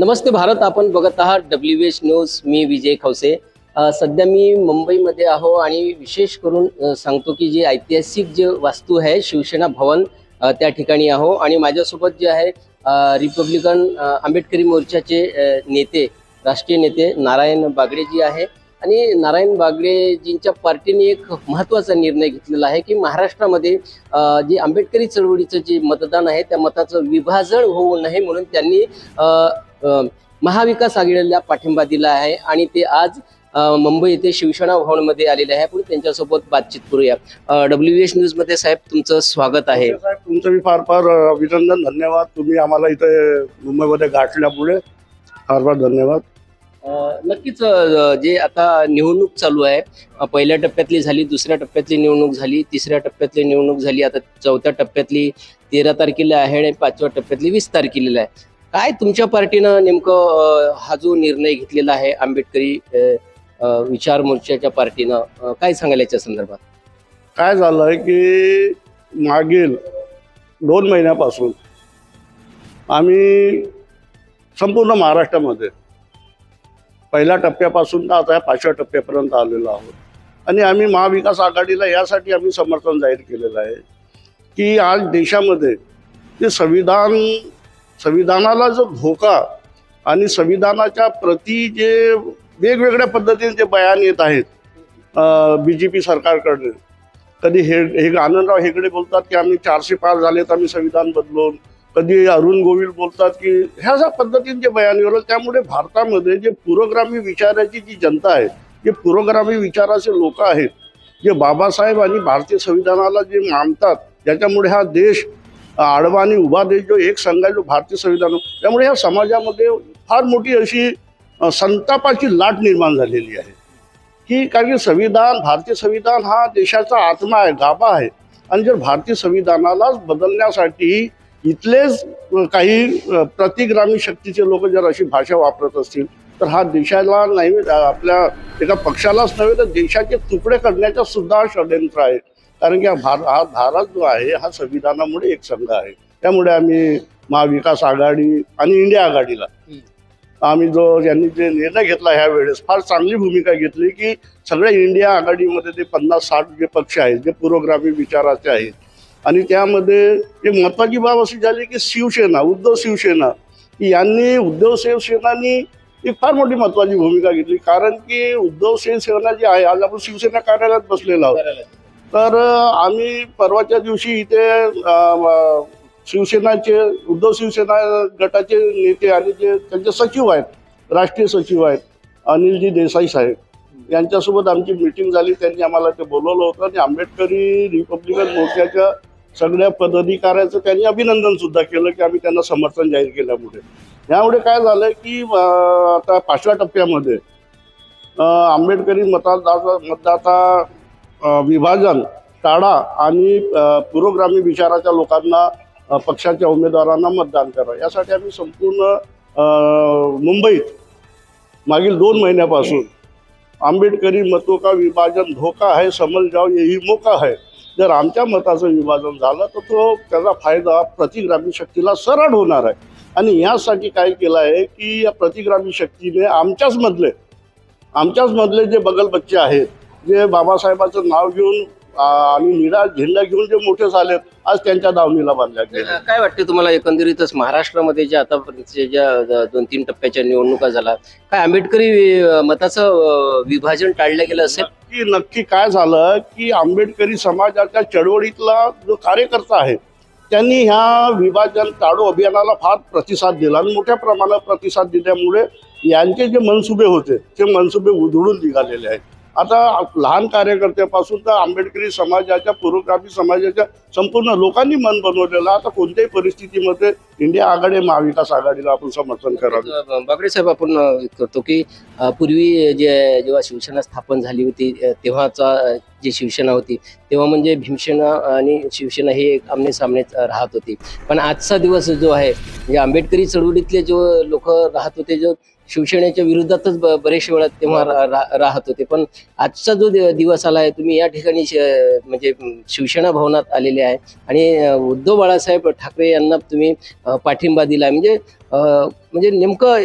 नमस्ते भारत आपण बघत आहात डब्ल्यू एच न्यूज मी विजय खवसे. सध्या मी मुंबईमध्ये आहो आणि विशेष करून सांगतो की जे ऐतिहासिक जे वास्तू आहे शिवसेना भवन त्या ठिकाणी आहो. आणि माझ्यासोबत जे आहे रिपब्लिकन आंबेडकरी मोर्चाचे नेते राष्ट्रीय नेते नारायण बागडेजी आहे. आणि नारायण बागडेजींच्या पार्टीने एक महत्त्वाचा निर्णय घेतलेला आहे की महाराष्ट्रामध्ये जे आंबेडकरी चळवळीचं जे मतदान आहे त्या मताचं विभाजन होऊ नये म्हणून त्यांनी महाविकास आघाडीला पाठिंबा दिला आहे आणि ते आज मुंबई येथे शिवसेना भवनमध्ये आलेले आहे. आपण त्यांच्यासोबत बातचीत करूया. डब्ल्यू एच न्यूजमध्ये साहेब तुमचं स्वागत आहे. साहेब तुमचं मी फार फार अभिनंदन धन्यवाद. तुम्ही आम्हाला इथे मुंबईमध्ये गाठल्यामुळे फार फार धन्यवाद. नक्कीच जे आता निवडणूक चालू आहे पहिल्या टप्प्यातली झाली दुसऱ्या टप्प्यातली निवडणूक झाली तिसऱ्या टप्प्यातली निवडणूक झाली आता चौथ्या टप्प्यातली तेरा तारखेला आहे आणि पाचव्या टप्प्यातली वीस तारखेला आहे. काय तुमच्या पार्टीनं नेमकं हा जो निर्णय घेतलेला आहे आंबेडकरी विचार मोर्चाच्या पार्टीनं काय सांगायला याच्या संदर्भात? काय झालंय की मागील दोन महिन्यापासून आम्ही संपूर्ण महाराष्ट्रामध्ये पहिल्या टप्प्यापासून तर आता या पाचव्या टप्प्यापर्यंत आलेलो आहोत. आणि आम्ही महाविकास आघाडीला यासाठी आम्ही समर्थन जाहीर केलेलं आहे की आज देशामध्ये जे संविधान संविधानाला जो धोका आणि संविधानाच्या प्रती जे वेगवेगळ्या पद्धतीने जे बयान येत आहेत बी जे पी सरकारकडे कधी हे हे आनंदराव हेगडे बोलतात की आम्ही चारशे पार तर आम्ही संविधान बदलून. कधी अरुण गोविल बोलतात की ह्या ज्या पद्धतीने जे बयान येऊ त्यामुळे भारतामध्ये जे पुरोगामी विचाराची जी जनता आहे जे पुरोग्रामी विचाराचे लोक आहेत जे बाबासाहेब आणि भारतीय संविधानाला जे मानतात ज्याच्यामुळे हा देश आडवा आणि उभा देश जो एक संघ आहे जो भारतीय संविधान त्यामुळे या समाजामध्ये फार मोठी अशी संतापाची लाट निर्माण झालेली आहे. की कारण की संविधान भारतीय संविधान हा देशाचा आत्मा आहे गाभा आहे. आणि जर भारतीय संविधानालाच बदलण्यासाठी इथलेच काही प्रतिग्रामी शक्तीचे लोक जर अशी भाषा वापरत असतील तर हा देशाला नाही आपल्या एका पक्षालाच नव्हे तर देशाचे तुकडे करण्याचा सुद्धा षडयंत्र आहे. कारण की हा भार हा भारत जो आहे हा संविधानामुळे एक संघ आहे. त्यामुळे आम्ही महाविकास आघाडी आणि इंडिया आघाडीला आम्ही जो यांनी जे निर्णय घेतला ह्या वेळेस फार चांगली भूमिका घेतली की सगळ्या इंडिया आघाडीमध्ये ते पन्नास साठ जे पक्ष आहेत जे पुरोगामी विचाराचे आहेत आणि त्यामध्ये एक महत्वाची बाब अशी झाली की शिवसेना उद्धव शिवसेना यांनी उद्धव शिवसेनानी एक फार मोठी महत्वाची भूमिका घेतली. कारण की उद्धव शिवसेना जी आहे आज आपण शिवसेना कार्यालयात बसलेलो आहोत. तर आम्ही परवाच्या दिवशी इथे शिवसेनाचे उद्धव शिवसेना गटाचे नेते आणि जे त्यांचे सचिव आहेत राष्ट्रीय सचिव आहेत अनिलजी देसाई साहेब यांच्यासोबत आमची मिटिंग झाली. त्यांनी आम्हाला ते बोलवलं होतं आणि आंबेडकरी रिपब्लिकन मोर्चाच्या सगळ्या पदाधिकाऱ्याचं त्यांनी अभिनंदन सुद्धा केलं की आम्ही त्यांना समर्थन जाहीर केल्यामुळे. यामुळे काय झालं की आता पाचव्या टप्प्यामध्ये आंबेडकरी मतदाता मतदाता विभाजन टाळा आणि पुरोग्रामी विचाराच्या लोकांना पक्षाच्या उमेदवारांना मतदान करा यासाठी आम्ही संपूर्ण मुंबईत मागील दोन महिन्यापासून आंबेडकरी मतों का विभाजन धोका आहे समज जाओ यही मोका आहे. जर आमच्या मताचं विभाजन झालं तर तो त्याचा फायदा प्रतिग्रामी शक्तीला सरळ होणार आहे. आणि यासाठी काय केलं आहे की या प्रतिग्रामी शक्तीने आमच्याच मधले आमच्याच मधले जे बगल बच्चे आहेत जे बाबासाहेबाचं नाव घेऊन आणि निळा झेंडा घेऊन जे मोठे झालेत आज त्यांच्या दावणीला बांधल्या काय वाटते तुम्हाला एकंदरीतच महाराष्ट्रामध्ये ज्या आतापर्यंतच्या ज्या दोन तीन टप्प्याच्या निवडणुका झाल्या काय आंबेडकरी मताचं विभाजन टाळलं गेलं असेल? नक्की नक्की काय झालं की आंबेडकरी समाजाच्या चळवळीतला जो कार्यकर्ता आहे त्यांनी ह्या विभाजन टाळू अभियानाला फार प्रतिसाद दिला. आणि मोठ्या प्रमाणात प्रतिसाद दिल्यामुळे यांचे जे मनसुबे होते ते मनसुबे उधळून निघालेले आहेत. आता लहान कार्यकर्त्यापासून तर आंबेडकरी समाजाच्या पुरोगामी समाजाच्या संपूर्ण लोकांनी मन बनवलेलं आता कोणत्याही परिस्थितीमध्ये इंडिया आघाडी महाविकास आघाडीला आपण समर्थन करावं. बागडे साहेब आपण करतो की पूर्वी जे जेव्हा शिवसेना स्थापन झाली होती तेव्हाचा जी शिवसेना होती तेव्हा म्हणजे भीमसेना आणि शिवसेना हे एक आमने सामने राहत होती. पण आजचा दिवस जो आहे म्हणजे आंबेडकरी चळवळीतले जो लोक राहत होते जो शिवसेनेच्या विरोधातच ब- बरेचशे वेळा तेव्हा रा- राहत होते. पण आजचा जो दिवस आला आहे तुम्ही या ठिकाणी म्हणजे शिवसेना भवनात आलेले आहे. आणि उद्धव बाळासाहेब ठाकरे यांना तुम्ही पाठिंबा दिला म्हणजे म्हणजे नेमकं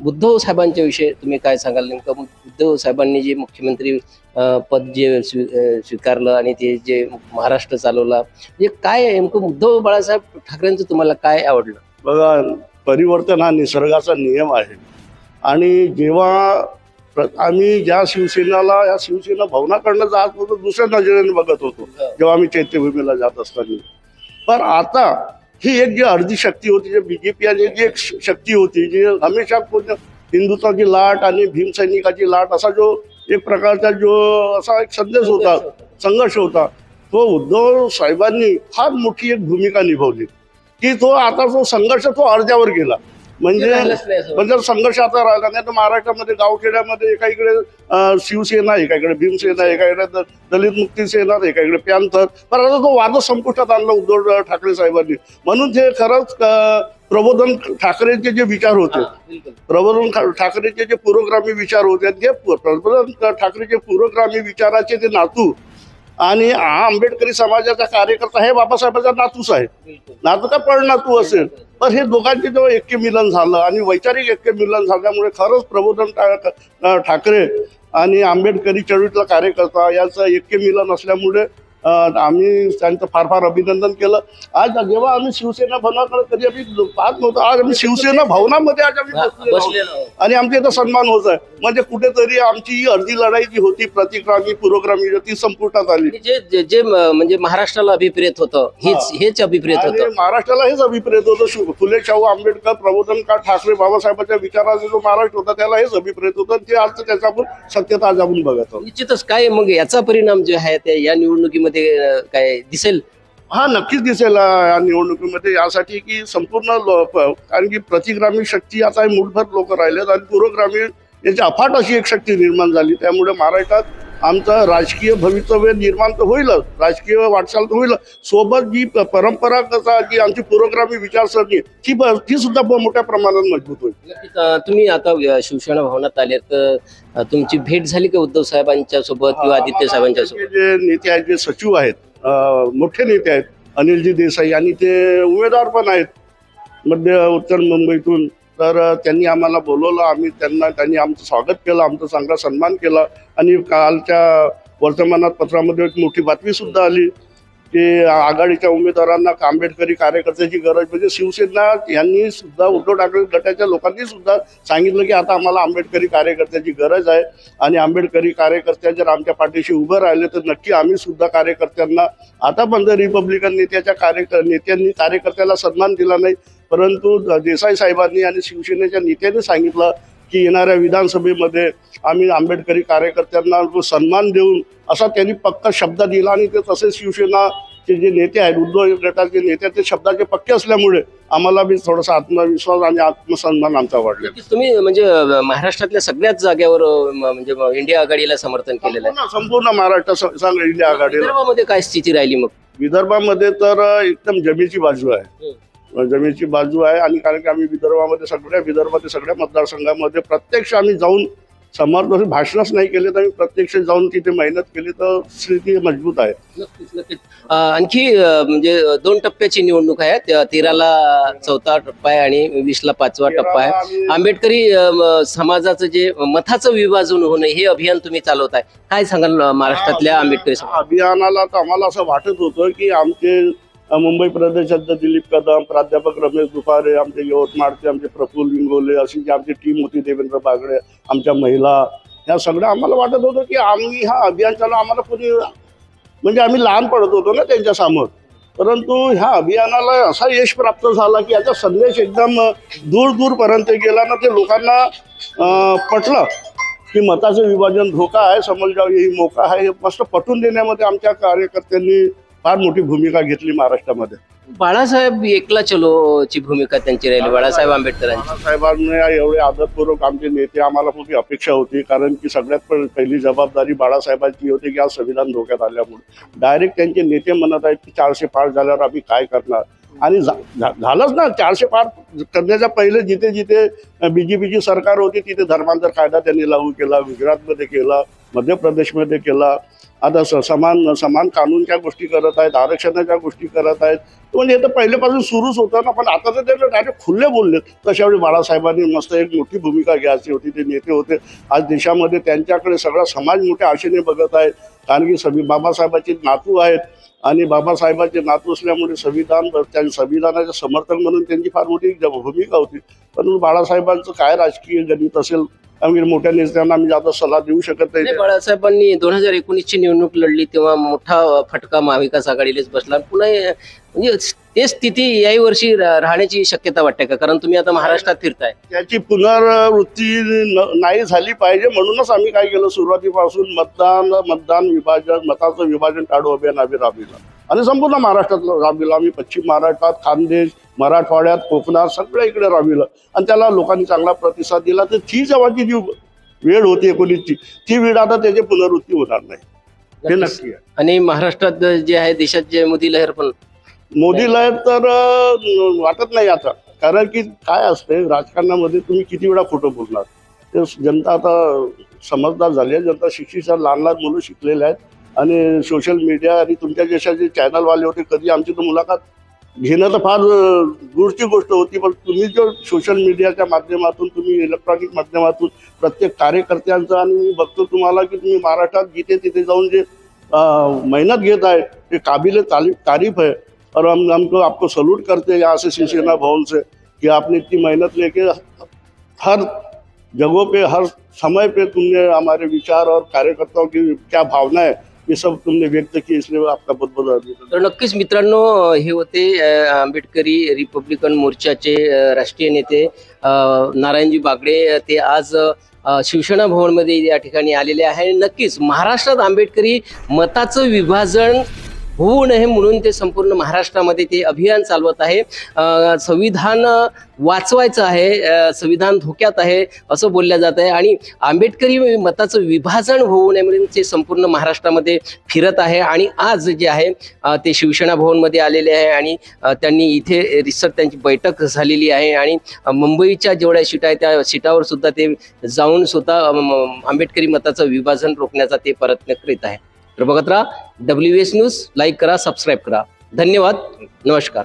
उद्धव साहेबांच्या विषयी तुम्ही काय सांगाल? नेमकं उद्धव साहेबांनी जे मुख्यमंत्री पद जे स्वीकारलं आणि ते जे महाराष्ट्र चालवला म्हणजे काय नेमकं उद्धव बाळासाहेब ठाकरेंचं तुम्हाला काय आवडलं? बघा परिवर्तन हा निसर्गाचा नियम आहे. आणि जेव्हा आम्ही ज्या शिवसेनेला या शिवसेना भवनाकडनं जात होतो दुसऱ्या नजरेने बघत होतो जेव्हा आम्ही चैत्यभूमीला जात असताना. पण आता ही एक जी अर्धी शक्ती होती जे बीजेपी आणि जी एक शक्ती होती जी हमेशा पूर्ण हिंदुत्वाची लाट आणि भीमसैनिकाची लाट असा जो एक प्रकारचा जो असा एक संदेश होता संघर्ष होता तो उद्धव साहेबांनी फार मोठी एक भूमिका निभावली. की तो आता तो संघर्ष तो अर्ध्यावर गेला. म्हणजे म्हणजे संघर्ष आता राहिला नाही तर महाराष्ट्रामध्ये गावखेड्यामध्ये एकाकडे अं, शिवसेना आहे एकाकडे भीमसेना आहे एकाकडे द- दलित मुक्ती सेना आहे, एकाकडे पॅन्थर पण आता तो वाद संपुष्टात आणला उद्धव ठाकरे साहेबांनी. म्हणून ते खरंच प्रबोधन ठाकरेंचे जे विचार होते प्रबोधन ठाकरेचे जे पुरोगामी विचार होते ते प्रबोधन ठाकरेचे पुरोगामी विचाराचे ते नातू आणि हा आंबेडकरी समाजाचा कार्यकर्ता हे बाबासाहेबांचा नातूच आहे. नातू का पळ नातू असेल? पण हे दोघांचे जेव्हा ऐक्य मिलन झालं आणि वैचारिक ऐक्य मिलन झाल्यामुळे खरंच प्रबोधन ठाकरे आणि आंबेडकरी चळवळीतला कार्यकर्ता याचं ऐक्य मिलन असल्यामुळे आम्ही त्यांचं फार फार अभिनंदन केलं. आज जेव्हा आम्ही शिवसेना भवनाकडे कधी आम्ही पाहत नव्हतो आज आम्ही शिवसेना भवनामध्ये आज आम्ही बसलेलो आणि आमच्या इथं सन्मान होत आहे. म्हणजे कुठेतरी आमची ही अर्धी लढाई जी होती प्रतिक्रामी पुरोग्रामी ती संपुष्टात आली. आणि जे जे- म्हणजे महाराष्ट्राला अभिप्रेत होतं हेच. हेच अभिप्रेत होतं. महाराष्ट्राला हेच अभिप्रेत होतं. फुले शाहू आंबेडकर प्रबोधनकार ठाकरे बाबासाहेबांच्या विचाराचा जो महाराष्ट्र होता त्याला हेच अभिप्रेत होतं. ते आज त्याचा आपण सत्यता आज आपण बघत निश्चितच. काय मग याचा परिणाम जो आहे त्या या निवडणुकीमध्ये निवडणुकीमध्ये काय दिसेल? हा नक्कीच दिसेल या निवडणुकीमध्ये. यासाठी की संपूर्ण कारण की प्रतिग्रामी शक्ती आता मूठभर लोक लोक राहिलेत आणि पुरोग्रामी याची अफाट अशी एक शक्ती निर्माण झाली. त्यामुळे महाराष्ट्रात आमचं राजकीय भवितव्य निर्माण तर होईलच. राजकीय वाटचाल तर होईलच सोबत जी परंपरा कसा जी आमची पुरोग्रामी विचारसरणी ती ती सुद्धा मोठ्या प्रमाणात मजबूत होईल. तुम्ही आता शिवसेना भवनात आले तर तुमची भेट झाली का उद्धव साहेबांच्या सोबत किंवा आदित्य साहेबांच्या सोबत जे नेते आहेत जे सचिव आहेत मोठे नेते आहेत अनिलजी देसाई आणि ते उमेदवार पण आहेत मध्य उत्तर मुंबईतून तर त्यांनी आम्हाला बोलवलं. आम्ही त्यांना त्यांनी आमचं स्वागत केलं आमचा चांगला सन्मान केला. आणि कालच्या वर्तमानात पत्रामध्ये एक मोठी बातमी सुद्धा आली की आघाडीच्या उमेदवारांना आंबेडकरी कार्यकर्त्याची गरज म्हणजे शिवसेना यांनी सुद्धा उद्धव ठाकरे गटाच्या लोकांनी सुद्धा सांगितलं की आता आम्हाला आंबेडकरी कार्यकर्त्याची गरज आहे. आणि आंबेडकरी कार्यकर्त्या जर आमच्या पाठीशी उभं राहिले तर नक्की आम्ही सुद्धा कार्यकर्त्यांना आतापर्यंत रिपब्लिकन नेत्याच्या कार्यक नेत्यांनी कार्यकर्त्याला सन्मान दिला नाही परंतु देसाई साहेबांनी आणि शिवसेनेच्या नेत्यांनी सांगितलं की येणाऱ्या विधानसभेमध्ये आम्ही आंबेडकरी कार्यकर्त्यांना सन्मान देऊन असा त्यांनी पक्का शब्द दिला आणि ते तसे शिवसेनाचे जे नेते आहेत उद्धव गटाचे नेते ते शब्दाचे पक्के असल्यामुळे आम्हाला बी थोडासा आत्मविश्वास आणि आत्मसन्मान आमचा वाढला. तुम्ही म्हणजे महाराष्ट्रातल्या सगळ्याच म- म्हणजे इंडिया आघाडीला समर्थन केलेलं आहे. संपूर्ण महाराष्ट्र इंडिया आघाडीला. काय स्थिती राहिली मग? विदर्भामध्ये तर एकदम जमेची बाजू आहे. जमेची बाजू आहे आणि कारण की आम्ही विदर्भामध्ये सगळ्या विदर्भातील सगळ्या मतदारसंघामध्ये प्रत्यक्ष आम्ही जाऊन समर्थ भाषणच नाही केले तर आम्ही प्रत्यक्ष जाऊन तिथे मेहनत केली तर स्थिती मजबूत आहे. नक्कीच नक्कीच. अं, आणखी म्हणजे दोन टप्प्याची निवडणूक आहे तेराला चौथा टप्पा आहे आणि वीसला पाचवा टप्पा आहे. आंबेडकरी समाजाचं जे मताचं विभाजन होणं हे अभियान तुम्ही चालवताय काय सांगाल महाराष्ट्रातल्या आंबेडकरी अभियानाला तर आम्हाला असं वाटत होतं की आमचे मुंबई प्रदेशाध्यक्ष दिलीप कदम प्राध्यापक रमेश दुपारे आमचे यवतमाळचे आमचे प्रफुल्ल विंगोले अशी जी आमची टीम होती देवेंद्र बागडे आमच्या महिला या सगळ्या आम्हाला वाटत होतं की आम्ही हा अभियान चालू आम्हाला कोणी म्हणजे आम्ही लहान पडत होतो ना त्यांच्यासमोर. परंतु ह्या अभियानाला असा यश प्राप्त झाला की याचा संदेश एकदम दूर दूरपर्यंत गेला ना ते लोकांना पटलं की मताचं विभाजन धोका आहे समज ही मोका आहे हे मस्त पटून देण्यामध्ये आमच्या कार्यकर्त्यांनी फार मोठी भूमिका घेतली महाराष्ट्रामध्ये. बाळासाहेब एकला चलो ची भूमिका त्यांची राहिली बाळासाहेब आंबेडकरांची. बाळासाहेबांनी एवढे आदरपूर्वक आमचे नेते आम्हाला मोठी अपेक्षा होती कारण की सगळ्यात पण पहिली जबाबदारी बाळासाहेबांची होती की आज संविधान धोक्यात आल्यामुळे. डायरेक्ट त्यांचे नेते म्हणत आहेत की चारशे पार झाल्यावर आम्ही काय करणार? आणि झालंच ना चारशे पार करण्याच्या पहिले जिथे जिथे बीजेपीची सरकार होती तिथे धर्मांतर कायदा त्यांनी लागू केला गुजरातमध्ये केला मध्य प्रदेशमध्ये केला. आता स- समान समान कानूनच्या गोष्टी करत आहेत आरक्षणाच्या गोष्टी करत आहेत. म्हणजे हे तर पहिल्यापासून सुरूच होतं ना पण आता तर ते डायरेक्ट खुल्ले बोलले तशावेळी बाळासाहेबांनी मस्त एक मोठी भूमिका घ्यायची होती ते नेते होते. आज देशामध्ये त्यांच्याकडे सगळा समाज मोठ्या आशेने बघत आहे. कारण की सभी बाबासाहेबांचे नातू आहेत. आणि बाबासाहेबांचे नातू असल्यामुळे संविधान त्या संविधानाचे समर्थक म्हणून त्यांची फार मोठी भूमिका होती. परंतु बाळासाहेबांचं काय राजकीय गणित असेल आम्ही मोठ्या नेत्यांना आम्ही जास्त सल्ला देऊ शकत नाही, बाळासाहेबांनी दोन हजार एकोणीसची निवडणूक लढली तेव्हा मोठा फटका महाविकास आघाडीलाच बसला. पुन्हा हे- म्हणजे तेच स्थिती याही वर्षी राहण्याची शक्यता वाटते का? कारण तुम्ही आता महाराष्ट्रात फिरताय. त्याची पुनरावृत्ती नाही झाली पाहिजे म्हणूनच आम्ही काय केलं? सुरुवातीपासून मतदान मतदान विभाजन मताचं विभाजन टाळू अभियान आम्ही राबविलं. आणि संपूर्ण महाराष्ट्रात राबविलं. आम्ही पश्चिम महाराष्ट्रात खानदेश मराठवाड्यात कोकणात सगळं इकडे राबविलं आणि त्याला लोकांनी चांगला प्रतिसाद दिला. तर ती जेव्हाची जी वेळ होती एकोणीसची ती वेळ आता त्याची पुनरावृत्ती होणार नाही. हे. नक्की आहे. आणि महाराष्ट्रात जे आहे देशात जे मोदी लहर पण मोदीला तर अं, वाटत नाही आता. कारण की काय असते राजकारणामध्ये तुम्ही किती वेळा खोटं बोलणार? ते जनता आता समजदार झाली आहे. जनता शिक्षित लहान लहान मुलं शिकलेले आहेत. आणि सोशल मीडिया आणि तुमच्या देशाचे चॅनलवाले होते कधी आमची तर मुलाखत घेणं तर फार दूरची गोष्ट होती पण तुम्ही जो सोशल मीडियाच्या माध्यमातून तुम्ही इलेक्ट्रॉनिक माध्यमातून प्रत्येक कार्यकर्त्यांचं आणि मी बघतो तुम्हाला की तुम्ही महाराष्ट्रात जिथे तिथे जाऊन जे मेहनत घेत आहे ते काबिल तारीफ तारीफ है और हम हमको आपको सलूट करते हैं यहाँ से शिवसेना भवन से कि आपने इतनी मेहनत लेके हर जगहों पे हर समय पे तुमने हमारे विचार और कार्यकर्ताओं की क्या भावना है ये सब तुमने व्यक्त की इसलिए आपका बहुत बहुत अभिनंदन तर नक्कीच मित्रांनो हे होते अ, आंबेडकरी रिपब्लिकन मोर्चाचे अ, राष्ट्रीय नेते अ, नारायणजी बागडे. अ, ते आज अ, शिवसेना भवनमध्ये या ठिकाणी आलेले आहे नक्कीच महाराष्ट्रात आंबेडकरी मताचं विभाजन होऊ नये म्हणून ते संपूर्ण महाराष्ट्रामध्ये ते अभियान चालवत आहे. संविधान वाचवायचं आहे संविधान धोक्यात आहे असं बोलल्या जात आहे. आणि आंबेडकरी मताचं विभाजन होऊ नये म्हणून ते संपूर्ण महाराष्ट्रामध्ये फिरत आहे. आणि आज जे आहे ते शिवसेना भवनमध्ये आलेले आहे आणि त्यांनी इथे रिसर्च त्यांची बैठक झालेली आहे. आणि मुंबईच्या जेवढ्या सीट आहे त्या सीटावर सुद्धा ते जाऊन स्वतः आंबेडकरी मताचं विभाजन रोखण्याचा ते प्रयत्न करीत आहे. तर बघत राहा. डब्ल्यू एस न्यूज लाईक करा सबस्क्राईब करा. धन्यवाद. नमस्कार.